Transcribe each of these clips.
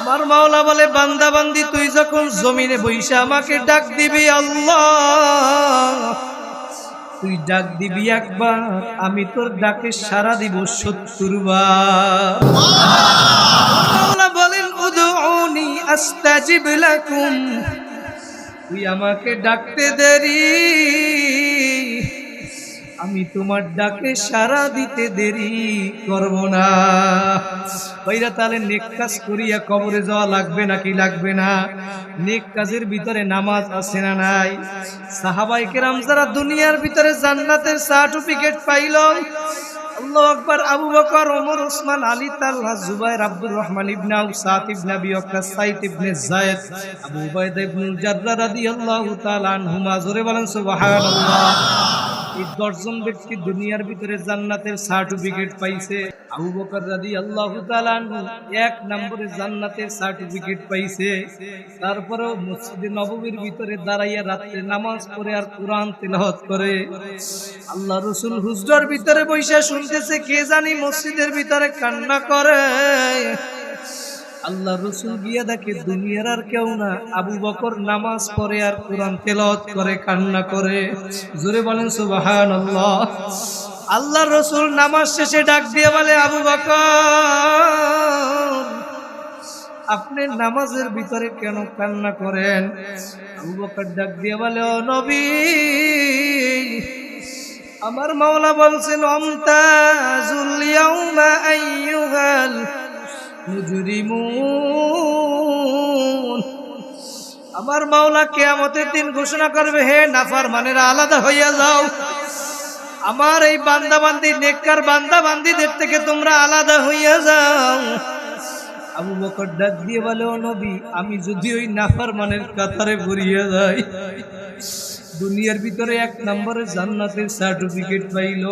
আমার মাওলা বলে, বান্দা বান্দি, তুই যখন জমিনে বইসা আমাকে ডাক দিবি আল্লাহ। তুই ডাক দিবি একবার, আমি তোর ডাকে সারা দিব সত্তর বলেন তুই আমাকে ডাকতে দেরি। আমি তোমার ডাকে সারা দিতে দেরি করব না। ওইরা তাহলে নেক কাজ করিয়া কবরে যাওয়া লাগবে নাকি লাগবে না? নেক কাজের ভিতরে নামাজ আছে না নাই? সাহাবাই কেরাম যারা দুনিয়ার ভিতরে জান্নাতের সার্টিফিকেট পাইল, আল্লাহু Abu Bakr, Omar, Osman, Ali Jubair, Abdur Rahman ইবনে আবি বলেন এই দশজন ব্যক্তি দুনিয়ার ভিতরে জান্নাতের সার্টিফিকেট পাইছে। আবু বকর তাআলা আনহু এক নম্বরে জান্নাতের সার্টিফিকেট পাইছে। তারপরেও মসজিদে নববীর ভিতরে দাঁড়াইয়া রাত্রে নামাজ পড়ে আর কোরআন তেলাওয়াত করে। আল্লাহ রসুল হুজরার ভিতরে বৈশা শুনতেছে, কে জানি মসজিদের ভিতরে কান্না করে। আল্লাহ রসুল গিয়া দেখে দুনিয়ার আর কেউ না। আবু বকর নামাজ পড়ে আর কোরআন তেলাওয়াত করে, কান্না করে। জোরে বলেন সুবাহান আল্লাহ রসুল নামাজ শেষে ডাক দিয়ে বলে, আবু বকর, আপনি নামাজের ভিতরে কেন কান্না করেন? আবু বকর ডাক দিয়ে বলে, ও নবী, আমার মাওলা বলছেন ইয়াউমা আইয়ুহাল মুজরিমুন। আমার মাওলা কেয়ামতের দিন ঘোষণা করবে, হে নাফার মানেরা আলাদা হইয়া যাও। আমার এই বান্দা বান্দি নেককার বান্দা বান্দিদের থেকে তোমরা আলাদা হইয়া যাও। আবু বকর ডাক দিয়ে বলে নবী, আমি যদি ওই নাফার মানের কাতারে ভরিয়া যাই দুনিয়ার ভিতরে এক নম্বরে জান্নাতের সার্টিফিকেট পাইল।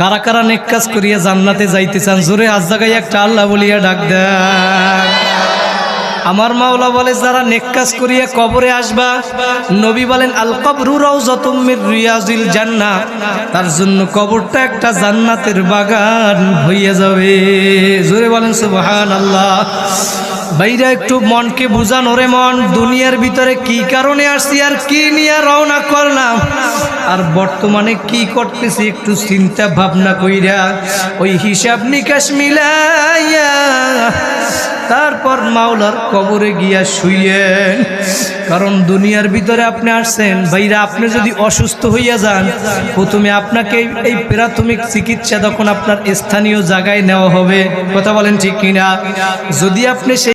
কারা কারা নেক কাজ করিয়া জান্নাতে যাইতে চান, জোরে আজ জায়গায় একটা আল্লাহ বলিয়া ডাক দেন। আমার মাওলা বলে, যারা নেক কাজ করিয়া কবরে আসবা, নবী বলেন আল কবরু রাউজাতুম রিয়াজিল জান্নাহ। তার জন্য কবরটা একটা জান্নাতের বাগান হইয়া যাবে। জোরে বলেন, সুবহানাল্লাহ। বাইরা একটু মনকে বুঝানো রে মন, দুনিয়ার ভিতরে কি কারণে আসছি আর কি নিয়ে রওনা করলাম? আর বর্তমানে কি করতেছি একটু চিন্তা ভাবনা কইরা, ওই হিসাব নিকাশ মিলাইয়া তারপর মাওলার কবরে গিয়া শুইয়েন। কারণ দুনিয়ার ভিতরে আপনি আসছেন ভাইরা আপনি যদি অসুস্থ হইয়া যান, প্রথমে আপনাকে এই প্রাথমিক চিকিৎসা তখন আপনার স্থানীয় জায়গায় নেওয়া হবে। কথা বলেন ঠিক কিনা? যদি আপনি সেই